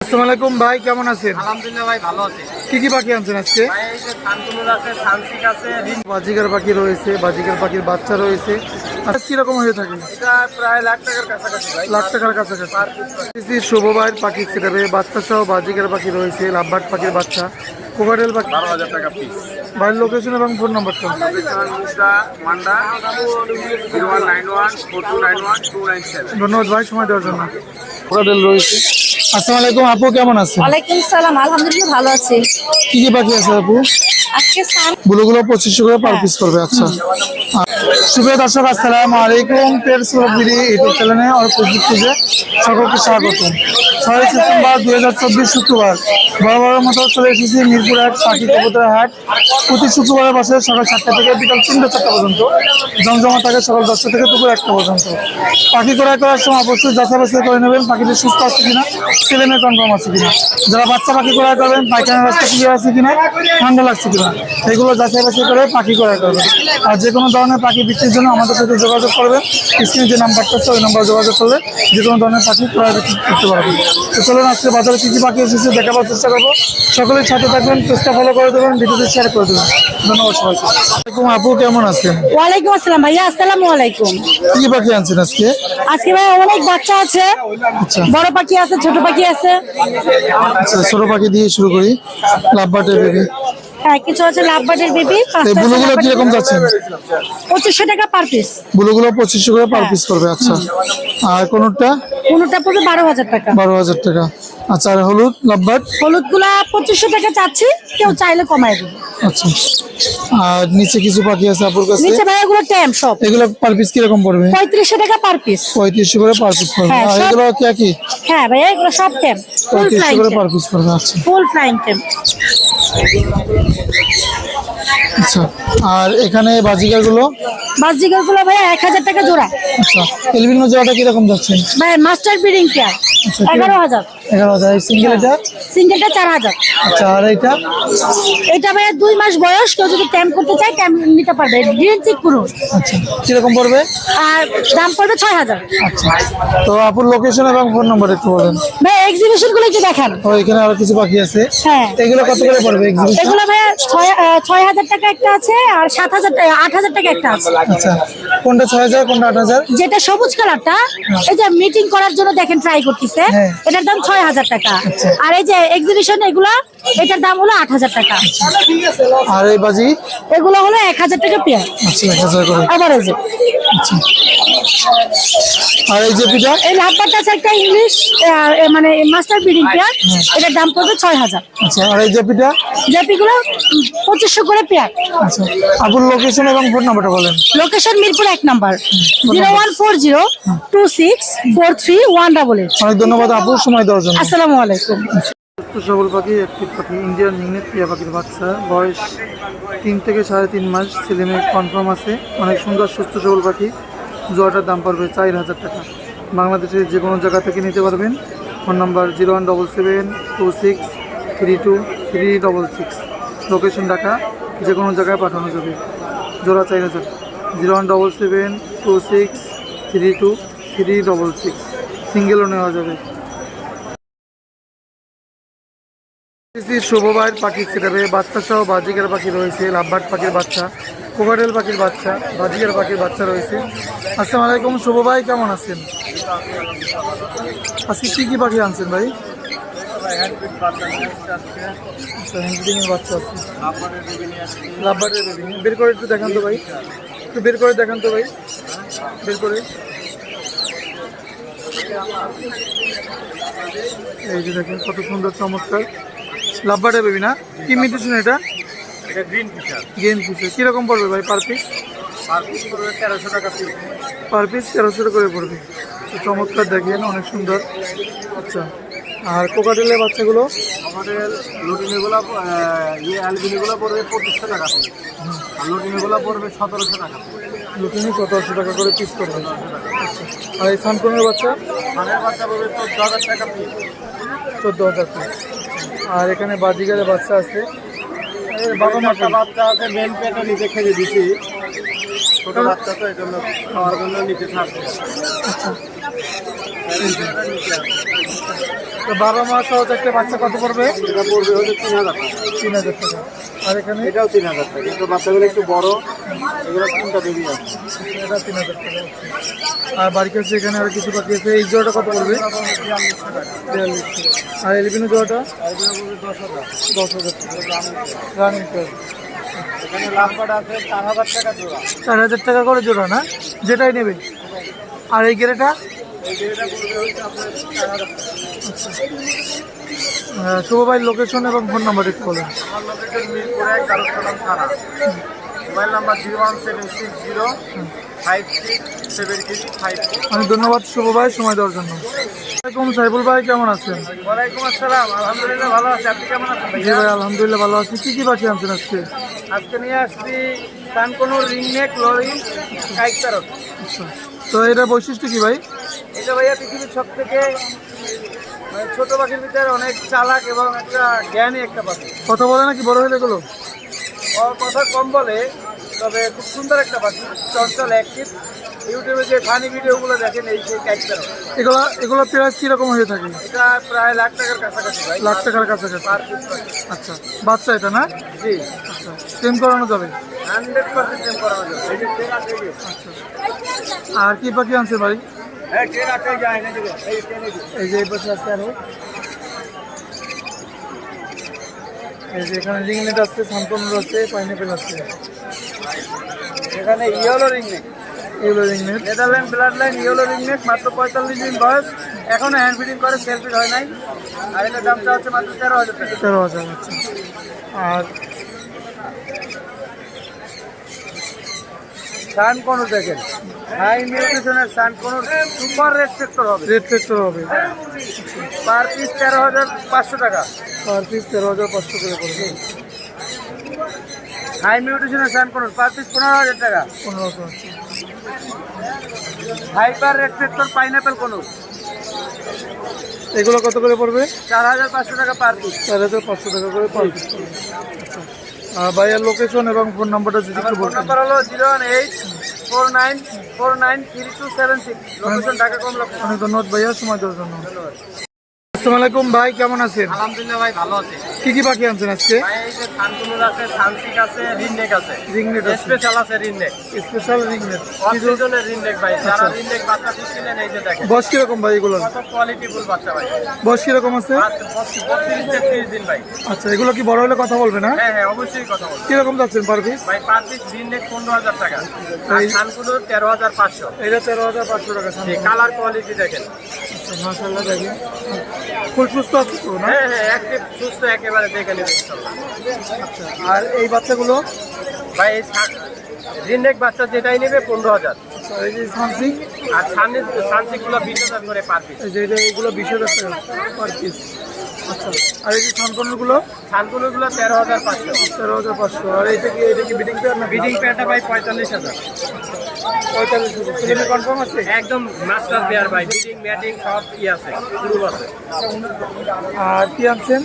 আসসালামু আলাইকুম ভাই কেমন আছেন? আলহামদুলিল্লাহ ভাই ভালো আছে। কি কি পাখি আনছেন আজকে? বাজিকার পাখি রয়েছে বাজিকার পাখির বাচ্চা রয়েছে। আজ কীরকম হয়ে থাকে? লাখ টাকার কাছাকাছি শুভ ভাইয়ের পাখি সেটাবে বাচ্চা সহ বাজিকার পাখি রয়েছে লাভবাট পাখির বাচ্চা। পাখি বারো হাজার টাকা পিস বাড়ির লোকেশন এবং ফোন নাম্বারটা ধন্যবাদ ভাই সময় দেওয়ার জন্য। রয়েছে। আসসালামু আলাইকুম আপু কেমন আছেন? ওয়ালাইকুম সালাম আলহামদুলিল্লাহ ভালো আছি। কি কি পাখি আছে আপু? আজকে সানগুলো পঁচিশশো করে পার পিস করবে আচ্ছা। সুপ্রিয় দর্শক, আসসালামু আলাইকুম। পের সুরবিরি ইউটিউব চ্যানেলে আর ফেসবুক পেজে সকলকে স্বাগত। ছয় সেপ্টেম্বর দুই হাজার চব্বিশ শুক্রবার বড় বড় মতো চলে এসেছি মিরপুর হাট পাখি কবুতর হাট। প্রতি শুক্রবারে বসে সকাল সাতটা থেকে বিকাল তিনটে চারটা পর্যন্ত জমজমা থাকে সকাল দশটা থেকে দুপুর একটা পর্যন্ত। পাখি ক্রয় করার সময় অবশ্যই যাচাই করে নেবেন, পাখিটি সুস্থ আছে কিনা ছেলে মেয়ে কনফার্ম আছে কিনা। যারা বাচ্চা পাখি ক্রয় করবেন পায়খানা রাস্তা ক্লিয়ার আছে কিনা, ঠান্ডা লাগছে কিনা, এগুলো যাচাই বাছাই করে পাখি ক্রয় করবেন। আর যে কোনো ধরনের পাখি বিক্রির জন্য আমাদের সাথে যোগাযোগ করবেন স্ক্রিনে যে নাম্বারটা আছে ওই নাম্বার যোগাযোগ করলে যে কোনো ধরনের পাখি ক্রয় বিক্রি করতে পারবেন তো চলুন আজকে বাজারে কী কী পাখি এসেছে দেখাবার চেষ্টা করব। সকলের সাথে থাকবেন চেষ্টা ফলো করে দেবেন ভিডিওটি শেয়ার করে দেবেন। ধন্যবাদ সবাইকে। আসসালামাইকুম আপু কেমন আছেন? ওয়ালাইকুম আসসালাম ভাইয়া আসসালামু আলাইকুম। কি কি পাখি আনছেন আজকে? আজকে ভাই অনেক বাচ্চা আছে। আচ্ছা। বড় পাখি আছে ছোট পাখি আছে। আচ্ছা ছোট পাখি দিয়ে শুরু করি। বেবি হ্যাঁ কিছু আছে লাভবাটের বেবি টাকা পার পিস বুলুগুলো করে পার পিস করবে আচ্ছা। আর কোনটা? কোনটা পড়বে বারো হাজার টাকা। বারো হাজার টাকা। আচ্ছা আর হলুদ লাভবাট হলুদগুলা পঁচিশশো টাকা চাচ্ছি কেউ চাইলে কমাই দেবে। আচ্ছা। আর নিচে কিছু পাখি আছে আপুর কাছে? নিচে ভাই এগুলো ট্যাম সব। এগুলো পার পিস কীরকম পড়বে? পঁয়ত্রিশশো টাকা পার পিস পঁয়ত্রিশশো করে পার পিস পড়বে। হ্যাঁ, আর এগুলো কি কি হ্যাঁ ভাইয়া এগুলো সব ট্যাম। ফুল ফ্লাইং করে পার পিস পড়বে আচ্ছা। ফুল ফ্লাইং ট্যাম আচ্ছা আর এখানে ভাইয়া এক হাজার টাকা জোড়া। আচ্ছা এলবিনো জোড়াটা কীরকম যাচ্ছে? ভাই মাস্টার ব্রিডিং কেয়ার আচ্ছা, এগারো হাজার। এগারো হাজার সিঙ্গেল এটা? সিঙ্গেলটা চার হাজার। আচ্ছা আর এটা এটা দুই মাস বয়স কেউ যদি ক্যাম্প করতে চায় ক্যাম্প নিতে পারবে। গ্রিন চিক পুরুষ আচ্ছা কীরকম পড়বে? আর দাম পড়বে ছয় হাজার। আচ্ছা তো আপুর লোকেশন এবং ফোন নাম্বার একটু বলেন। ভাই এক্সিবিশনগুলো একটু দেখান। ও এখানে আরও কিছু বাকি আছে। হ্যাঁ। এগুলো কত করে পড়বে এক্সিবিশন এগুলো ভাইয়া ছয় ছয় হাজার টাকা একটা আছে আর সাত হাজার টাকা আট হাজার টাকা একটা আছে। আচ্ছা কোনটা ছয় হাজার কোনটা আট হাজার? যেটা সবুজ কালারটা এই যে মিটিং করার জন্য দেখেন ট্রাই করতেছে হ্যাঁ। এটার দাম ছয় হাজার টাকা। আর এই যে এক্সিবিশন এগুলা এটার দাম হলো আট হাজার টাকা। আর এই বাজি? এগুলো হলো এক হাজার টাকা পেয়ার। আচ্ছা এক হাজার করে। আবার এই যে আর এই জেপিটা আছে একটা ইংলিশ মানে মাস্টার ব্রিডিং পেয়ার এটার দাম পড়বে ছয় হাজার আচ্ছা আর এই জেপিটা জেপিগুলো পঁচিশশো করে পেয়ার আচ্ছা আপুর লোকেশন এবং ফোন নাম্বারটা বলেন। লোকেশন মিরপুর এক number. Zero one four zero two six four three one double eight অনেক ধন্যবাদ আপুর সময় দেওয়ার জন্য। আসসালামু আলাইকুম। সবল পাখি, একটি পাখি, ইন্ডিয়ান মিংনেট টিয়া পাখির বাচ্চা। বয়স তিন থেকে সাড়ে তিন মাস, ছেলে মেয়ে কনফার্ম আছে। অনেক সুন্দর, সুস্থ, সবল পাখি। জোয়াটার দাম পড়বে চার হাজার টাকা। বাংলাদেশের যে কোনো জায়গা থেকে নিতে পারবেন। Phone number zero one double seven two six three two three double six. Location Dhaka, যে কোনো জায়গায় পাঠানো যাবে। জোড়া চার হাজার। Zero one double seven two six three two three double six. সিঙ্গেলও নেওয়া যাবে। এসেছি শুভ ভাইয়ের পাখি সেটাবে বাচ্চা সহ বাজিকার পাখি রয়েছে লাভবাট পাখির বাচ্চা, কোকাটেল পাখির বাচ্চা, বাজিকার পাখির বাচ্চা রয়েছে। আসসালামু আলাইকুম শুভ ভাই কেমন আছেন? আজকে কি কি পাখি আনছেন ভাই? আচ্ছা বাচ্চা বের করে একটু দেখান তো ভাই। একটু বের করে দেখান তো ভাই। বের করে। এই যে দেখেন, কত সুন্দর, চমৎকার। লাভবাটা বেবি না? কি মিটেছেন এটা? এটা গ্রিন ফিশার গেম ফিচার কীরকম পড়বে ভাই পার পিস পার পিস পড়বে তেরোশো টাকা পিস পার পিস তেরোশো করে পড়বে। তো চমৎকার দেখেন অনেক সুন্দর। আচ্ছা আর কোকাটেলের বাচ্চাগুলো? আমাদের লুটিনিগুলো ইয়ে অ্যালবিনিগুলো পড়বে পঁচিশশো টাকা পিস আর লুটিনিগুলো পড়বে সতেরোশো টাকা লুটিনি সতেরোশো টাকা করে পিস করবে আচ্ছা আর এই সানকনের বাচ্চা? ধানের বাচ্চা পড়বে চোদ্দ হাজার টাকা পিস চোদ্দ হাজার পিস আর এখানে বাজিগারে বাচ্চা আছে। এই বাবা মাটা মা বাচ্চা আছে মেন পেটে নিচে খেয়ে দিছি। ছোট বাচ্চা তো এই জন্য খাওয়ার নিচে থাকবে। সহ একটা বাচ্চা কত পড়বে? এটা পড়বে হচ্ছে তিন হাজার টাকা। তিন হাজার টাকা। আর এখানে? এটাও তিন হাজার টাকা কিন্তু বাচ্চাগুলো একটু বড় এগুলো তিনটা বেবি আছে। এটা তিন হাজার টাকা আর বাড়ির কাছে এখানে আর কিছু বাকি আছে এই জোড়াটা কত পড়বে? আর এলিপিনো জোড়াটা? দশ হাজার দশ হাজার টাকা রানিং চার হাজার টাকা করে জোড়া না? যেটাই নেবে। আর এই গেরেটা? আহ, শুভ ভাই লোকেশন এবং ফোন নাম্বার একটু বলেন। আমার লোকেশন মিরপুর এক দারুসালাম থানা mobile number zero one seven six zero five six seven three five আমি ধন্যবাদ শুভ ভাই সময় দেওয়ার জন্য। আসসালামাইকুম সাইফুল ভাই কেমন আছেন? ওয়ালাইকুম আসসালাম আলহামদুলিল্লাহ ভালো আছি আপনি কেমন আছেন জি ভাই আলহামদুলিল্লাহ ভালো আছি। কি কি পাখি আনছেন আজকে? আজকে নিয়ে আসছি কানকনুর রিংনেক লরি কাইক আচ্ছা। তো এটা বৈশিষ্ট্য কি ভাই? এটা ভাইয়া পৃথিবীর সব থেকে মানে ছোট পাখির ভিতরে অনেক চালাক এবং একটা জ্ঞানী একটা পাখি। কথা বলে নাকি বড় হয়ে গেলো ওর কথা কম বলে তবে খুব সুন্দর একটা পাখি চঞ্চল অ্যাক্টিভ ইউটিউবে যে ফানি ভিডিওগুলো দেখেন এই সেই কাইক এগুলো এগুলো প্রাইস কীরকম হয়ে থাকে? এটা প্রায় লাখ টাকার কাছাকাছি ভাই। লাখ টাকার কাছাকাছি। আচ্ছা বাচ্চা এটা না? জি। আচ্ছা টেম করানো যাবে? হান্ড্রেড পার্সেন্ট টেম করানো যাবে। যে। আর কি পাখি আনছে ভাই? এই যে এই পাশে আছে আরও। এই যে এখানে রিংনেট আছে সানকনুর আছে পাইনাপেল আছে এখানে ইয়েলো রিং নেক এগুলো রিংনেট Netherland blood line yellow ring neck মাত্র পঁয়তাল্লিশ দিন বয়স। এখনও হ্যান্ড ফিডিং করে সেল ফিড হয় নাই। আর এটার দামটা হচ্ছে মাত্র তেরো হাজার টাকা। তেরো হাজার আচ্ছা। আর সান কনুর দেখেন। হাই নিউট্রিশনের সান কনুর সুপার রেসপেক্টর হবে। রেড ফ্যাক্টর হবে। পার পিস তেরো হাজার পাঁচশো টাকা। পার পিস তেরো হাজার পাঁচশো করে পড়বে। হাই নিউট্রিশনের সান কনুর পার পিস পনেরো হাজার টাকা। পনেরো হাইপার রেসপেক্টর পাইনাপেল কনুর। এগুলো কত করে পড়বে? চার হাজার পাঁচশো টাকা পার পিস। চার হাজার পাঁচশো টাকা করে পার পিস ভাইয়ার লোকেশন এবং ফোন নাম্বারটা যদি একটু বলেন বলতেন। নাম্বার হলো zero one eight four nine four nine three two seven six location Dhaka Kamalapur অনেক ধন্যবাদ ভাইয়া সময় দেওয়ার জন্য। ধন্যবাদ। আসসালামু আলাইকুম ভাই কেমন আছেন? আলহামদুলিল্লাহ ভাই ভালো আছে। কি কি পাখি আনছেন আজকে? থানকুনুর আছে আছে। রিননেক আছে আছে স্পেশাল আছে রিননেক স্পেশাল রিংনেট অক্সিজনের রিননেক ভাই যারা রিননেক বাচ্চা দিচ্ছিলেন এই যে দেখেন বয়স কীরকম ভাই কত কোয়ালিটিফুল বাচ্চা ভাই বয়স কীরকম আছে? দিন ভাই আচ্ছা এগুলো কি বড় হলে কথা বলবে না? হ্যাঁ হ্যাঁ অবশ্যই কথা বলব কীরকম যাচ্ছেন পার পিস ভাই পার পিস রিননেক পনেরো হাজার টাকা আর হাজার পাঁচশো এটা তেরো হাজার পাঁচশো টাকা কালার কোয়ালিটি দেখেন। মাসাল্লাহ দেখেন। ফুল সুস্থ আছে তো না? হ্যাঁ হ্যাঁ একদম সুস্থ একেবারে দেখে নেবেন ইনশাল্লাহ। আর এই বাচ্চাগুলো? ভাই এই রিননেক বাচ্চা যেটাই নেবে পনেরো হাজার। আচ্ছা, এই যে সানসিং? আর সামনে সানসিকগুলো বিশ হাজার করে পার পিস। এই যে এটা এইগুলো বিশ হাজার পার পিস আচ্ছা আর এই যে সানকর্নগুলো সানকুনুরগুলো তেরো হাজার পাঁচশো। তেরো হাজার পাঁচশো। আর এইটা কি এটা কি বিডিং পেয়ার না বিডিং প্যাডটা ভাই পঁয়তাল্লিশ হাজার। পঁয়তাল্লিশ হাজার। কনফার্ম আছে? একদম মাস্টার পেয়ার ভাই বিডিং ম্যাটিং সব ই আছে? আর কি আনছেন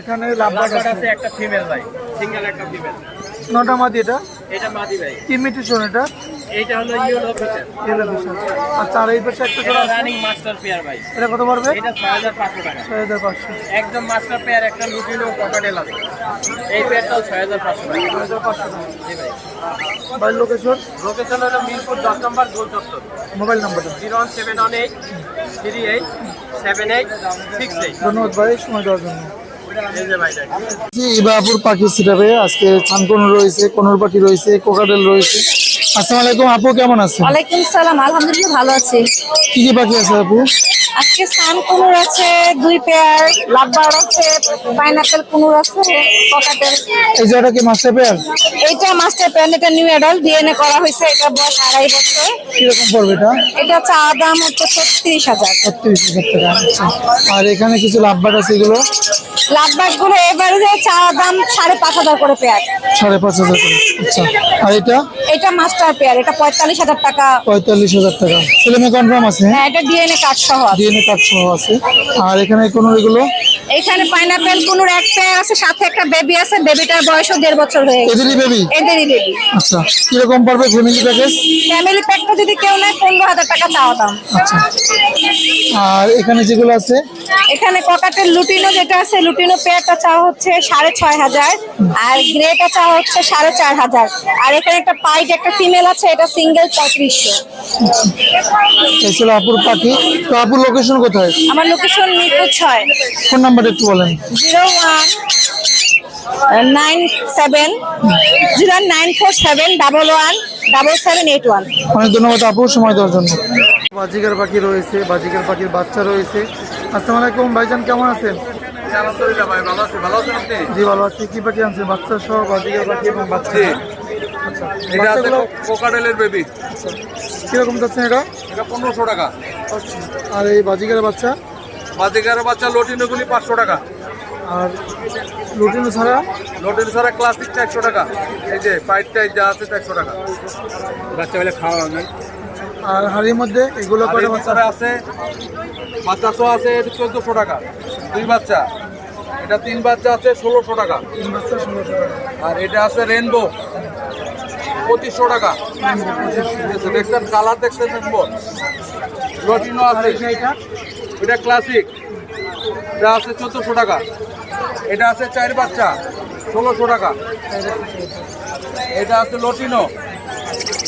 এখানে লাভবাট আছে আছে একটা ফিমেল ভাই সিঙ্গেল একটা ফিমেল নটা মাদি এটা? এটা মাদি ভাই। কি মিটিশন এটা? এইটা হলো ইয়েলো বিশাল আচ্ছা আর এই পাশে একটা জোড়া আছে? রানিং মাস্টার পেয়ার ভাই। এটা কত পারবে এটা ছয় হাজার পাঁচশো টাকা। ছয় হাজার পাঁচশো। একদম মাস্টার পেয়ার একটা লুটিনো ককাটেল আছে। এই পেয়ারটাও ছয় হাজার পাঁচশো টাকা। ছয় হাজার পাঁচশো টাকা। জি ভাই। বাড়ির লোকেশন লোকেশন হলো মিরপুর দশ নম্বর গোল চত্বর। মোবাইল নাম্বারটা zero one seven one eight three eight seven eight six eight ধন্যবাদ ভাই সময় দেওয়ার জন্য। ইবাপুর পাখি সিটাবে আজকে ছানকন রয়েছে কনুর পাখি রয়েছে কোকাডেল রয়েছে। আসসালামু আলাইকুম আপু কেমন আছেন? ওয়ালাইকুম সালাম আলহামদুলিল্লাহ ভালো আছি। কি কি পাখি আছে আপু? আজকে সান কুনুর আছে দুই পেয়ার লাভবার আছে পাইনাপেল কুনুর আছে ককাটেল এই জায়গাটা কি মাস্টার পেয়ার এইটা মাস্টার প্যান এটা নিউ অ্যাডাল্ট ডিএনএ করা হয়েছে এটা বয়স আড়াই বছর। কীরকম পড়বে এটা? এটা চা দাম হচ্ছে ছত্রিশ হাজার। ছত্রিশ হাজার টাকা আচ্ছা। আর এখানে কিছু লাভবাট আছে এগুলো? লাভবাটগুলো এবারে যে চা দাম সাড়ে পাঁচ হাজার করে পেয়ার সাড়ে পাঁচ হাজার করে আচ্ছা। আর এটা? এটা মাস্টার পেয়ার এটা পঁয়তাল্লিশ হাজার টাকা। পঁয়তাল্লিশ হাজার টাকা। ছেলে মেয়ে কনফার্ম আছে হ্যাঁ? এটা ডিএনএ কার্ড সহ আছে। ডিএনএ কার্ড সহ আছে। আর এখানে কোনো এগুলো? এখানে পাইনাপেল কুনুর একটা আছে সাথে একটা বেবি আছে। বেবিটার বয়সও দেড় বছর হয়ে গেছে। এদেরই বেবি এদেরই বেবি আচ্ছা কীরকম পড়বে ফ্যামিলি প্যাকেজ ফ্যামিলি প্যাকটা যদি কেউ নেয় পনেরো হাজার টাকা চাওয়া দাম। আচ্ছা। আর এখানে যেগুলো আছে? এখানে ককাটের লুটিনো যেটা আছে লুটিনো পেয়ারটা চাওয়া হচ্ছে সাড়ে ছয় হাজার। আর গ্রেটা চাওয়া হচ্ছে সাড়ে চার হাজার। আর এখানে একটা পাইট একটা ফিমেল আছে এটা সিঙ্গেল পঁয়ত্রিশশো। এই ছিল আপুর পাখি। তো আপুর লোকেশন কোথায়? আমার লোকেশন মিরপুর ছয়। ফোন নাম্বার একটু বলেন। Zero one nine seven zero nine four seven double one double seven eight one. অনেক ধন্যবাদ আপু সময় দেওয়ার জন্য। বাজিকার পাখি রয়েছে বাজিকার পাখির বাচ্চা রয়েছে। আসসালামু আলাইকুম ভাইজান কেমন আছেন? আলহামদুলিল্লাহ ভাই ভালো আছি। ভালো আছেন আপনি? জি ভালো আছি। কি পাখি বাচ্চা সহ বাজিকার পাখি এবং বাচ্চা এটা আছে কোকাডেলের বেবি কীরকম যাচ্ছেন এটা? এটা পনেরোশো টাকা। আর এই বাজিকার বাচ্চা? বাজিকার বাচ্চা লটিনোগুলি পাঁচশো টাকা। আর লুটিনো ছাড়া? লটিনো ছাড়া ক্লাসিকটা একশো টাকা। এই যে পাইট টাইট যা আছে একশো টাকা। বাচ্চা হলে খাওয়া নেই আর হাড়ির মধ্যে এগুলো করে বাচ্চারা আছে বাচ্চা? সহ আছে চোদ্দোশো টাকা। দুই বাচ্চা। এটা তিন বাচ্চা আছে ষোলোশো টাকা। তিন বাচ্চা ষোলোশো টাকা। আর এটা আছে রেনবো পঁচিশশো টাকা। দেখছেন কালার দেখছেন রটিনো আছে। এটা ক্লাসিক এটা আছে চোদ্দোশো টাকা। এটা আছে চার বাচ্চা, ষোলোশো টাকা। এটা আছে লটিনো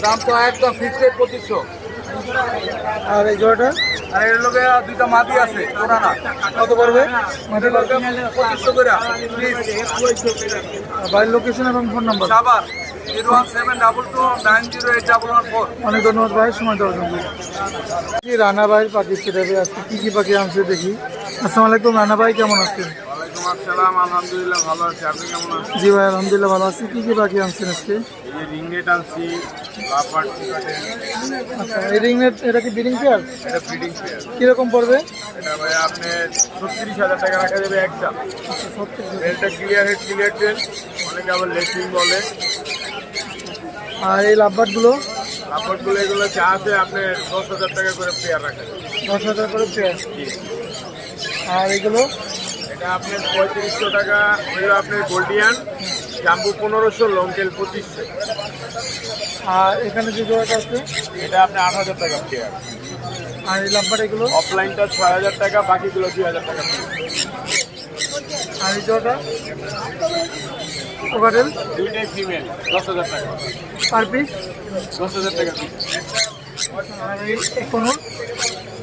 দাম তো একদম ফিক্সড পঁচিশশো। আর এই জোড়াটা? আর এর লোকে দুইটা মাদি আছে পুরানা। কত পড়বে? মাটি পঁচিশশো করে। বাড়ির লোকেশন এবং ফোন নাম্বার সাবার zero one seven double two nine zero eight double one four. অনেক ধন্যবাদ ভাই সময় দেওয়ার জন্য। কি রানা ভাই পাখি ছেড়ে আজকে? কি কি পাখি আনছে দেখি। আসসালামু আলাইকুম রানা ভাই কেমন আছেন? ওয়ালাইকুম আসসালাম আলহামদুলিল্লাহ ভালো আছি। আপনি কেমন আছেন? জি ভাই আলহামদুলিল্লাহ ভালো আছি। কি কি পাখি আনছেন আজকে? এই যে রিংনেট আনছি লাফার আচ্ছা এই রিং নেট এটা কি বিডিং পেয়ার এটা ফিডিং পেয়ার কীরকম পড়বে? এটা ভাই আপনি ছত্রিশ হাজার টাকা রাখা যাবে একটা। এটা ক্লিয়ার হেড ক্লিয়ার টেল অনেকে আবার লেসিং বলে। আর এই লাভবারগুলো কাপড়গুলো এগুলো চা আছে আপনি দশ হাজার টাকা করে পেয়ার রাখা যাবে। দশ হাজার করে পেয়ার আর এগুলো? এটা আপনার পঁয়ত্রিশশো টাকা হইল আপনার গোল্ডিয়ান জাম্বু পনেরোশো লং টেল পঁচিশশো। আর এখানে যে জোড়াটা আছে? এটা আপনি আট হাজার টাকা পেয়ার আর এই লাভবার এগুলো? অফলাইনটা ছয় হাজার টাকা বাকিগুলো দুই হাজার টাকা আর এই জোড়াটা? ওভারেল দুইটাই ফিমেল দশ হাজার টাকা। পার পিস দশ হাজার টাকা আর এই কোনো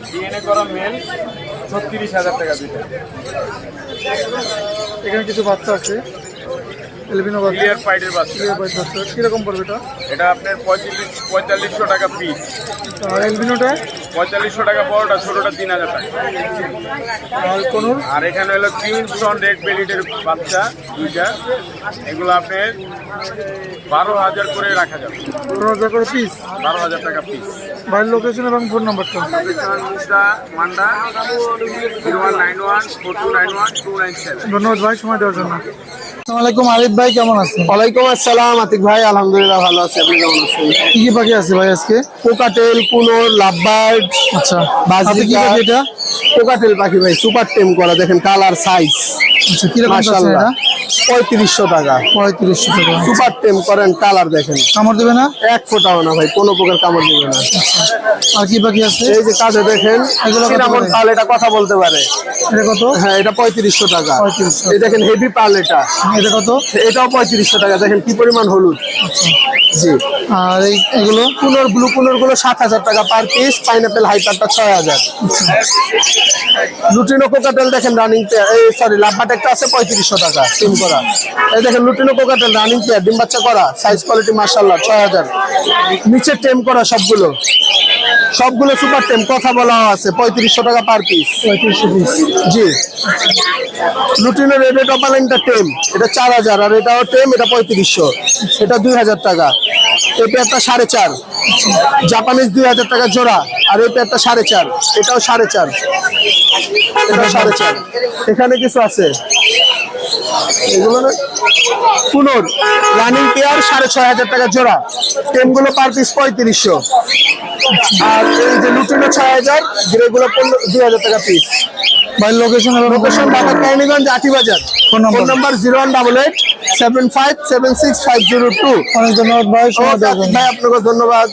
ডিএনএ করা মেল ছত্রিশ হাজার টাকা দিতে। এখানে কিছু বাচ্চা আছে। এলবিনো বাচ্চা ক্লিয়ার ফাইডের বাচ্চা। ক্লিয়ার বাচ্চা। আছে কীরকম পড়বে এটা? এটা আপনার পঁয়ত্রিশ পঁয়তাল্লিশশো টাকা পিস আর এলবিনোটা পঁয়তাল্লিশশো টাকা বড়টা ছোটোটা তিন হাজার টাকা। আর কোনুর? আর এখানে হলো ক্রিমসন রেড বেলিটের বাচ্চা দুইটা। এগুলো আপনার বারো হাজার করে রাখা যাবে। পনেরো হাজার করে পিস বারো হাজার টাকা পিস বাড়ির লোকেশন এবং ফোন নাম্বারটা Manda zero one nine one four two nine one two nine seven ধন্যবাদ ভাই সময় দেওয়ার জন্য। আসসালামু আলাইকুম আরিফ ভাই কেমন আছেন? ওয়ালাইকুম আসসালাম আতিক ভাই আলহামদুলিল্লাহ ভালো আছি। আপনি কেমন আছেন? কি কি পাখি আছে ভাই আজকে? কোকাটেল কুনোর লাভবার্ড আচ্ছা। বাজি কি পাখি এটা? কোকাটেল পাখি ভাই সুপার টেম করা দেখেন কালার সাইজ। আচ্ছা কীরকম রকম এটা? পঁয়ত্রিশশো টাকা। পঁয়ত্রিশশো টাকা। সুপার টেম করেন কালার দেখেন। কামড় দেবে না? এক ফোটাও না ভাই কোনো প্রকার কামড় দেবে না। আর কি পাখি আছে? এই যে কাছে দেখেন এগুলো? পাল এটা কথা বলতে পারে। এটা কত? হ্যাঁ এটা পঁয়ত্রিশশো টাকা। 3500 এই দেখেন হেভি পাল এটা। এটা কত? এটাও পঁয়ত্রিশশো টাকা দেখেন কি পরিমাণ হলুদ। জি। আর ব্লু গুলো সাত হাজার টাকা পার পিস পাইনাপেল হাইপারটা ছয় হাজার। লুটিনো কোকাটেল দেখেন রানিং এই সরি লাভবাট একটা আছে পঁয়ত্রিশশো টাকা সিম করা। এই দেখেন লুটিনো কোকাটেল রানিং পেয়ার ডিম বাচ্চা করা সাইজ কোয়ালিটি মার্শাল্লাহ ছয় হাজার। নিচে টেম করা সবগুলো। সবগুলো সুপার টেম কথা বলা আছে পঁয়ত্রিশশো টাকা পার পিস পঁয়ত্রিশশো পিস জি। লুটিনো রেড টপালাইনটা টেম এটা চার হাজার আর এটাও টেম এটা পঁয়ত্রিশশো। এটা দুই হাজার টাকা। এই পেয়ারটা সাড়ে চার। জাপানিজ দুই হাজার টাকা জোড়া আর এই পেয়ারটা সাড়ে চার এটাও সাড়ে চার। এটা সাড়ে চার এখানে কিছু আছে? এগুলো পুনর রানিং পেয়ার সাড়ে ছয় হাজার টাকা জোড়া। টেমগুলো পার পিস পঁয়ত্রিশশো। আর এই যে লুটিনো ছয় হাজার গ্রেগুলো পনেরো দুই হাজার টাকা পিস ভাই location location Dhaka Keraniganj Ati Bazar phone number? Phone number zero one double eight seven five seven six five zero two. অনেক ধন্যবাদ ভাই সময় ভাই আপনাকে ধন্যবাদ।